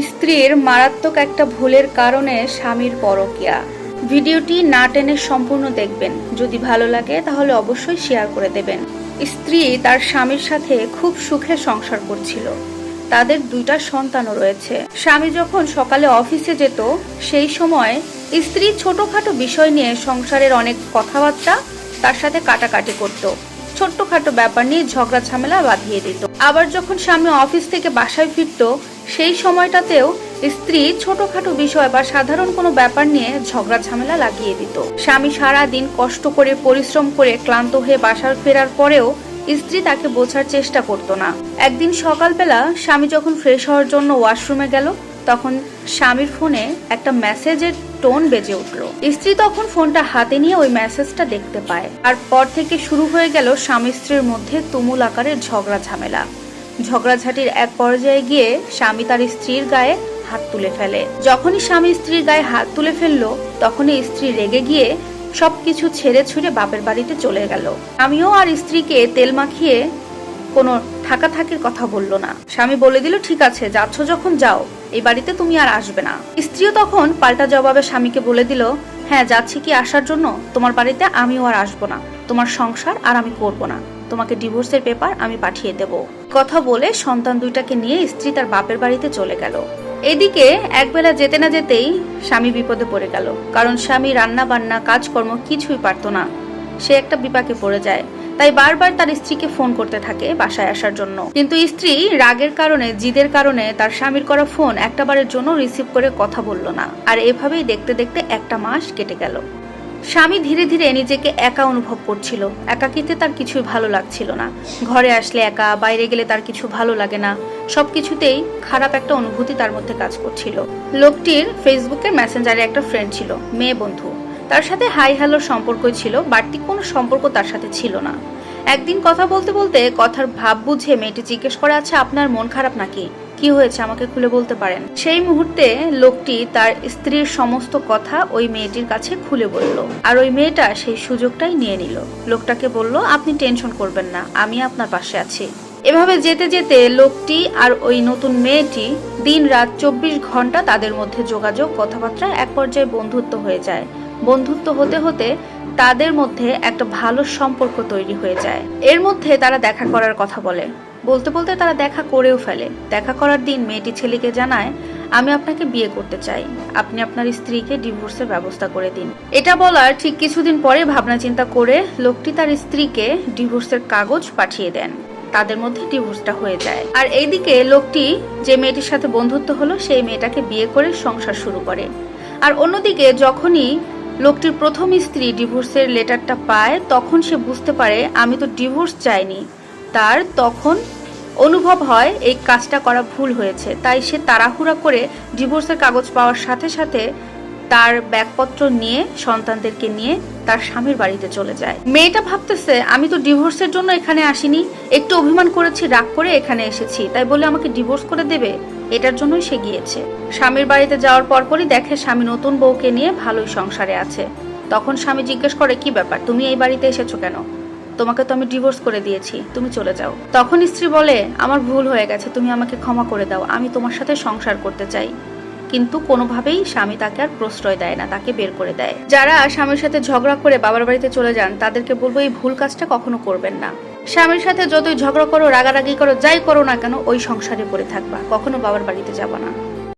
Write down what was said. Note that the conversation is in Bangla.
স্ত্রীর মারাত্মক একটা ভুলের কারণে স্বামীর পরকিয়া। ভিডিওটি না টেনে সম্পূর্ণ দেখবেন। যদি ভালো লাগে, তাহলে অবশ্যই শেয়ার করে দেবেন। স্ত্রী তার স্বামীর সাথে খুব সুখে সংসার করছিল। তাদের দুইটা সন্তানও রয়েছে। স্বামী যখন সকালে অফিসে যেত, সেই সময় স্ত্রী ছোটখাটো বিষয় নিয়ে সংসারের অনেক কথাবার্তা তার সাথে কাটাকাটি করত। ছোট্টখাটো ব্যাপার নিয়ে ঝগড়া ঝামেলা বাঁধিয়ে দিত। আবার যখন স্বামী অফিস থেকে বাসায় ফিরতো সেই সময়টাতেও স্ত্রী ছোটখাটো বিষয় বা সাধারণ কোনো ব্যাপার নিয়ে ঝগড়া ঝামেলা লাগিয়ে দিত। স্বামী সারা দিন কষ্ট করে পরিশ্রম করে ক্লান্ত হয়ে বাসার ফেরার পরেও স্ত্রী তাকে বোঝার চেষ্টা করতো না। একদিন সকালবেলা স্বামী যখন ফ্রেশ হওয়ার জন্য ওয়াশরুমে গেল, তখন স্বামীর ফোনে একটা মেসেজের টোন বেজে উঠল। স্ত্রী তখন ফোনটা হাতে নিয়ে ওই মেসেজটা দেখতে পায়। আর পর থেকে শুরু হয়ে গেল স্বামী স্ত্রীর মধ্যে তুমুল আকারের ঝগড়া ঝামেলা। ঝগড়াঝাটির এক পর্যায়ে গিয়ে স্বামী তার স্ত্রীর গায়ে হাত তুলে ফেলে। যখনই স্বামী স্ত্রীর গায়ে হাত তুলে ফেলল, তখনই স্ত্রী রেগে গিয়ে সবকিছু ছেড়ে ছুড়ে বাপের বাড়িতে চলে গেল। আমিও আর স্ত্রীকে তেল মাখিয়ে কোনো থাকা থাকির কথা বলল না। স্বামী বলে দিল, ঠিক আছে, যাচ্ছ যখন, যাও। এই বাড়িতে তুমি আর আসবে না। স্ত্রীও তখন পাল্টা জবাবে স্বামীকে বলে দিল হ্যাঁ যাচ্ছি কি আসার জন্য? তোমার বাড়িতে আমিও আর আসব না। তোমার সংসার আর আমি করব না। তোমাকে ডিভোর্সের পেপার আমি পাঠিয়ে দেব। কথা বলে সন্তান দুইটাকে নিয়ে স্ত্রী তার বাপের বাড়িতে চলে গেল। এদিকে একবেলা যেতে না যেতেই স্বামী বিপদে পড়ে গেল। কারণ স্বামী রান্না বান্না কাজকর্ম কিছুই পারতো না। সে একটা বিপাকে পড়ে যায়। তাই বারবার তার স্ত্রীকে ফোন করতে থাকে বাসায় আসার জন্য। কিন্তু স্ত্রী রাগের কারণে, জিদের কারণে তার স্বামীর করা ফোন একটাবারের জন্য রিসিভ করে কথা বলল না। আর এভাবেই দেখতে দেখতে একটা মাস কেটে গেল। স্বামী ধীরে ধীরে নিজেকে একা অনুভব করছিল। একাকিতে তার কিছুই ভালো লাগছিল না। ঘরে আসলে একা, বাইরে গেলে তার কিছু ভালো লাগে না। সবকিছুতেই খারাপ একটা অনুভূতি তার মধ্যে কাজ করছিল। লোকটির ফেসবুকের মেসেঞ্জারে একটা ফ্রেন্ড ছিল, মেয়ে বন্ধু। তার সাথে হাই হ্যালোর সম্পর্কই ছিল, বাড়তি কোনো সম্পর্ক তার সাথে ছিল না। একদিন কথা বলতে বলতে কথার ভাব বুঝে মেয়েটি জিজ্ঞেস করে আছে আপনার মন খারাপ নাকি? কি হয়েছে আমাকে খুলে বলতে পারেন? সেই মুহূর্তে লোকটি তার স্ত্রীর সমস্ত কথা ওই মেয়েটির কাছে খুলে বলল। আর ওই মেয়েটা সেই সুযোগটাই নিয়ে নিল। লোকটাকে বলল, আপনি টেনশন করবেন না, আমি আপনার পাশে আছি। এভাবে যেতে যেতে লোকটি আর ওই নতুন মেয়েটি দিন রাত চব্বিশ ঘণ্টা তাদের মধ্যে যোগাযোগ, কথাবার্তা এক পর্যায়ে বন্ধুত্ব হয়ে যায়। বন্ধুত্ব হতে হতে তাদের মধ্যে একটা ভালো সম্পর্ক তৈরি হয়ে যায়। এর মধ্যে তারা দেখা করার কথা বলে। বলতে বলতে তারা দেখা করেও ফেলে। দেখা করার দিন মেয়েটি ছেলেকে জানায়, আমি আপনাকে বিয়ে করতে চাই। আপনি আপনার স্ত্রীকে ডিভোর্সের ব্যবস্থা করে দিন। এটা বলার ঠিক কিছুদিন পরে ভাবনা চিন্তা করে লোকটি তার স্ত্রীকে ডিভোর্সের কাগজ পাঠিয়ে দেন। তাদের মধ্যে ডিভোর্সটা হয়ে যায়। আর এইদিকে লোকটি যে মেয়েটির সাথে বন্ধুত্ব হলো, সেই মেয়েটাকে বিয়ে করে সংসার শুরু করে। আর অন্যদিকে যখনই লোকটির প্রথম স্ত্রী ডিভোর্সের লেটারটা পায়, তখন সে বুঝতে পারে, আমি তো ডিভোর্স চাইনি। তার তখন অনুভব হয় এই কাজটা করা ভুল হয়েছে। তাই সে তাড়াহুড়া করে ডিভোর্সের কাগজ পাওয়ার সাথে সাথে তার ব্যাগপত্র নিয়ে, সন্তানদেরকে নিয়ে তার স্বামীর বাড়িতে চলে যায়। মেয়েটা ভাবতেছে, আমি তো ডিভোর্সের জন্য এখানে আসিনি। একটু অভিমান করেছি, রাগ করে এখানে এসেছি। তাই বলে আমাকে ডিভোর্স করে দেবে? এটার জন্যই সে গিয়েছে। স্বামীর বাড়িতে যাওয়ার পরপরই দেখে স্বামী নতুন বউকে নিয়ে ভালোই সংসারে আছে। তখন স্বামী জিজ্ঞেস করে, কি ব্যাপার? তুমি এই বাড়িতে এসেছ কেন? তোমাকে তো আমি ডিভোর্স করে দিয়েছি, তুমি চলে যাও। তখন স্ত্রী বলে, আমার ভুল হয়ে গেছে, তুমি আমাকে ক্ষমা করে দাও, আমি তোমার সাথে সংসার করতে চাই। কিন্তু কোনোভাবেই স্বামী তাকে আর প্রশ্রয় দেয় না, তাকে বের করে দেয়। যারা স্বামীর সাথে ঝগড়া করে বাবার বাড়িতে চলে যান, তাদেরকে বলব, এই ভুল কাজটা কখনো করবেন না। স্বামীর সাথে যতই ঝগড়া করো, রাগারাগি করো, যাই করো না কেন, ওই সংসারে পড়ে থাকবা, কখনো বাবার বাড়িতে যাবা না।